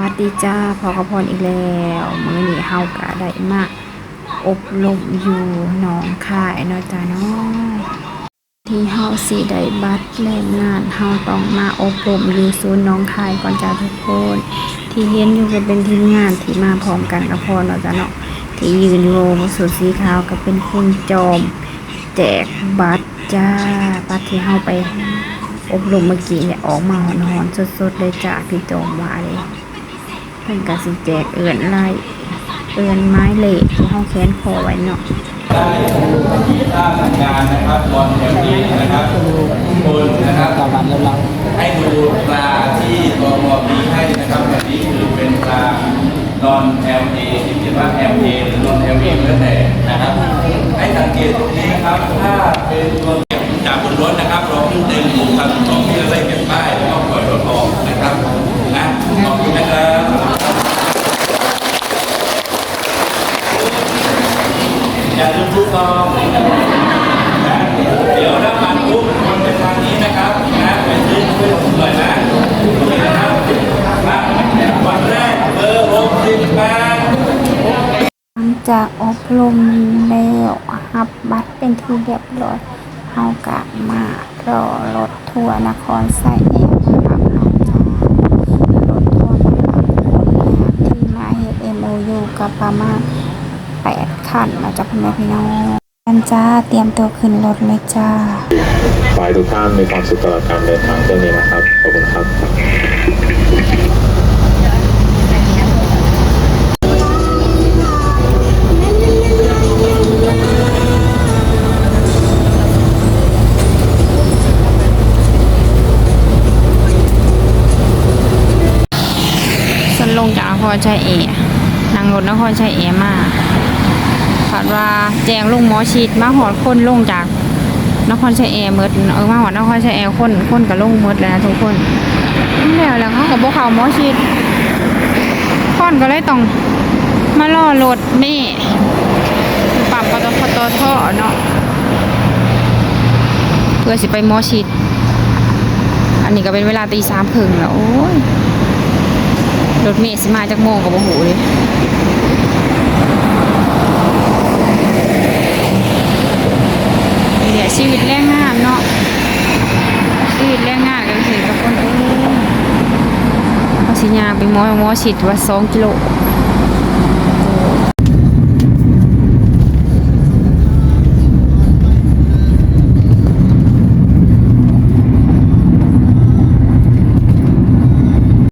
วัสดีจ้าพอกระพรอีกแล้วมือนี้เฮาก็ได้มาอบรมอยู่หนองคายเนาะจ้าเนาะที่เฮาสิได้บัตรแรงงานเฮาต้องมาอบรมอยู่ศูนย์หนองคายก่อนจ้าทุกคนที่เห็นอยู่ก็เป็นทีมงานที่มาพร้อมกันกับพรเนาะจ้าเนาะที่ยืนอยู่บนสุดสีขาวก็เป็นคุณจอม แจกบัตรจ้าบัตรที่เฮาไปอบรมเมื่อกี้เนี่ยออกมาหอนๆสดๆเลยจ้าพี่จอมว่าเลย เพิ่นก็สิแจกเอื่อนไล่เอื่อนไม้เหล็กที่ห้องแขนคอไว้เนาะท่าทำงานนะครับบอลแถวนี้นะครับคนนะครับให้ดูปลาที่ตมมีให้นะครับแบบนี้คือเป็นปลานอน LA ที่เขียนว่า LA หรือนอน LA แล้วแต่นะครับ ให้สังเกตตรงนี้ครับ ถ้าเป็นตัวเก็บจากบนรถนะครับเราขึ้นเต็มถุงครับของที่เราได้เก็บป้ายแล้วก็ปล่อยรถออกนะครับนะขอบคุณนะครับ อย่าลืมทุกซองนะเดี๋ยว น้ำมันวันเป็นทางนี้นะครับนะไปซื้อช่วยผมหน่อยนะนี่นะครับวันแรกเบอร์หกสิบแปดหลังจากอบรมแล้วครับบัตรเป็นที่เรียบร้อยเฮากะมารอรถทัวร์นครไซแอร์มารับเฮาจ้ารถทัวร์มารับคนที่มาเฮ็ด MOU กับประมาณ8คันเนาจ้ะพ่อแม่พี่น้องกันจ้าเตรียมตัวขึ้นรถเลยจ้า ขอให้ทุกท่านมีความสุขตลอดการเดินทางเช่นนี้นะครับ ขอบคุณครับ สนลงจากนครชัยเอนั่งรถนครชัยเอมาผ่านว่าแจงลงหมอชีดมาหอดคนลงจาก นครชัยเอเมดเออมาหอดนครชัยเอร์คนคนก็ลงเมดแล้วนะทุกคนแล้วแล้วเขากับพวกเขาหมอชีดค่อนก็เลยต้องมารอรถเม่ปรับปตทตท่อเนาะเพื่อสิไปหมอชีดอันนี้ก็เป็นเวลาตีสามครึ่งแล้วโอ้ยรถเมล์สิมาจากโมงกับโมโหเลยนี่แหละ ชีวิตแรงงานเนาะชีวิตแรงงานกันสิกับคนเองเอาสิยาไปมอมอฉีดว่าสองกิโล